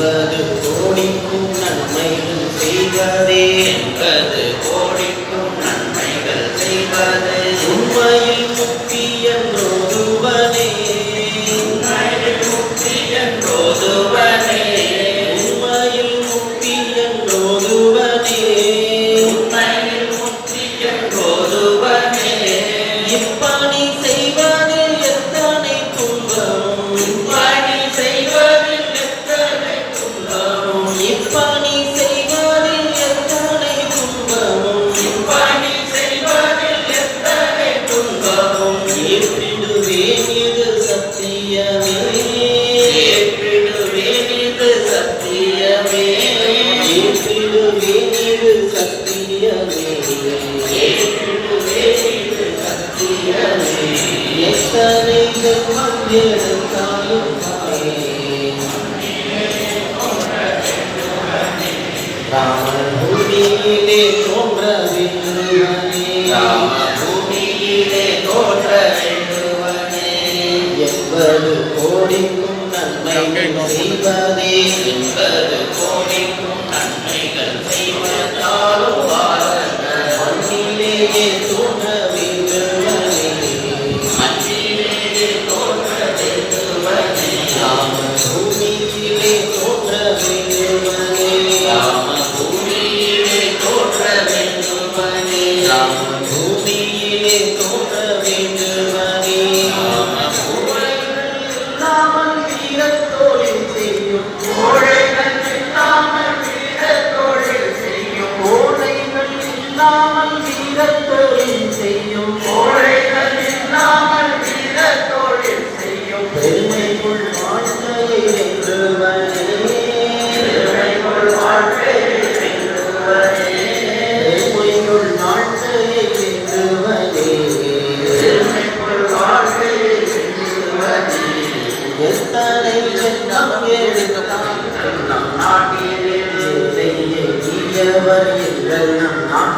செய்வது கோடிக்கும் நன்மையும் செய்வதே என்பது. ராமபூமியிலே தோன்றவில்லுவனே. ராமபூமியிலே தோன்றவில்லுவனே. எவ்வளவு செய்வதே என்பது கோடிக்கும் நன்மைகள் செய்வதாலும் மண்ணிலேயே தோன்ற மண்ணிலேயே தோன்ற பூமியிலே தோன்ற வேண்டும் பூமியிலே தோன்ற வேண்டும் இல்லாமல் வீரத்தொழில் செய்யும். கோழைகள் இல்லாமல் வீரத்தொழில் செய்யும். பெருமைக்குள் வாழ்க்கையை வென்றுவனே பெருமைக்குள் வாழ்க்கையை வென்றுவனே பெருமைக்குள் வாழ்க்கையை வென்றுவனே பெருமைக்குள் வாழ்க்கையை வென்றுவனே எத்தனை